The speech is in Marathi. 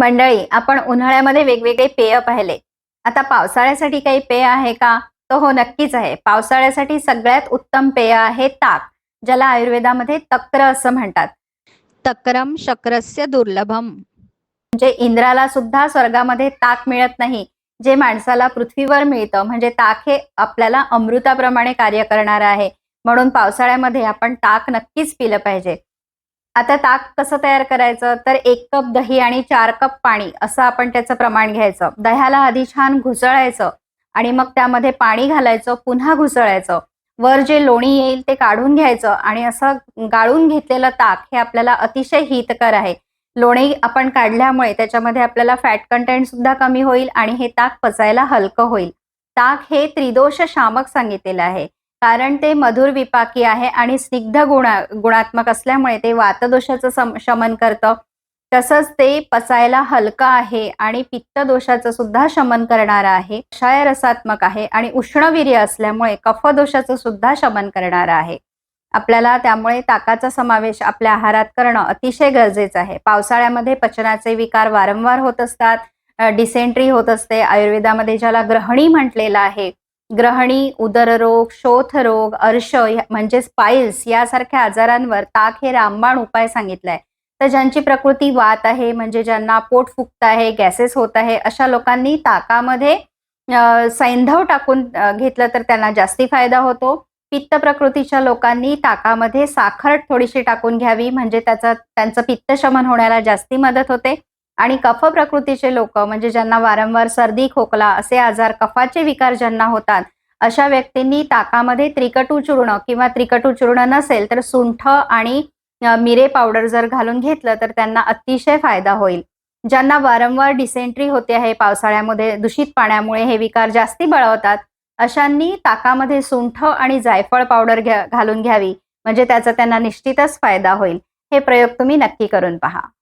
मंडळी आपण उन्हाळ्यामध्ये वेगवेगळे पेय पाहिले. आता पावसाळ्यासाठी काही पेय आहे का? तर हो नक्कीच आहे. पावसाळ्यासाठी सगळ्यात उत्तम पेय आहे ताक ज्याला आयुर्वेदामध्ये तक्र असं म्हणतात. तक्रम शक्रस्य दुर्लभम. म्हणजे इंद्राला सुद्धा स्वर्गामध्ये ताक मिळत नाही जे माणसाला पृथ्वीवर मिळतं म्हणजे ताक हे आपल्याला अमृताप्रमाणे कार्य करणार आहे. म्हणून पावसाळ्यामध्ये आपण ताक नक्कीच पिलं पाहिजे. आता ताक कसं तयार करायचं? तर एक कप दही आणि चार कप पाणी असं आपण त्याचं प्रमाण घ्यायचं. दह्याला आधी छान घुसळायचं आणि मग त्यामध्ये पाणी घालायचं पुन्हा घुसळायचं. वर जे लोणी येईल ते काढून घ्यायचं आणि असं गाळून घेतलेलं ताक हे आपल्याला अतिशय हितकर आहे. लोणी आपण काढल्यामुळे त्याच्यामध्ये आपल्याला फॅट कंटेंट सुद्धा कमी होईल आणि हे ताक पचायला हलकं होईल. ताक हे त्रिदोष शामक सांगितलेलं आहे. कारण ते मधुर विपाकी आहे आणि स्निग्ध गुणा गुणात्मक असल्यामुळे ते वातदोषाचं शमन करतं. तसंच ते पचायला हलकं आहे आणि पित्त दोषाचं सुद्धा शमन करणारं आहे. क्षय रसात्मक आहे आणि उष्णवीर्य असल्यामुळे कफदोषाचं सुद्धा शमन करणारं आहे. आपल्याला त्यामुळे ताकाचा समावेश आपल्या आहारात करणं अतिशय गरजेचं आहे. पावसाळ्यामध्ये पचनाचे विकार वारंवार होत असतात. डिसेंट्री होत असते. आयुर्वेदामध्ये ज्याला ग्रहणी म्हटलेलं आहे ग्रहणी उदररोग शोथ रोग अर्श म्हणजे म्हणजेच पाईल्स यासारख्या आजारांवर ताक हे रामबाण उपाय सांगितलाय. तर ज्यांची प्रकृती वात आहे म्हणजे ज्यांना पोट फुगत आहे गॅसेस होत आहे अशा लोकांनी ताकामध्ये सैंधव टाकून घेतलं तर त्यांना जास्ती फायदा होतो. पित्त प्रकृतीच्या लोकांनी ताकामध्ये साखर थोडीशी टाकून घ्यावी म्हणजे त्याचा त्यांचं पित्तशमन होण्याला जास्ती मदत होते. आणि कफ प्रकृतीचे लोक म्हणजे ज्यांना वारंवार सर्दी खोकला असे आजार कफाचे विकार ज्यांना होतात अशा व्यक्तींनी ताकामध्ये त्रिकटू चूर्ण किंवा त्रिकटू चूर्ण नसेल तर सुंठ आणि मिरे पावडर जर घालून घेतलं तर त्यांना अतिशय फायदा होईल. ज्यांना वारंवार डिसेंट्री होते आहे पावसाळ्यामध्ये दूषित पाण्यामुळे हे विकार जास्ती बळवतात अशांनी ताकामध्ये सुंठ आणि जायफळ पावडर घ्या घालून घ्यावी म्हणजे त्याचा त्यांना निश्चितच फायदा होईल. हे प्रयोग तुम्ही नक्की करून पहा.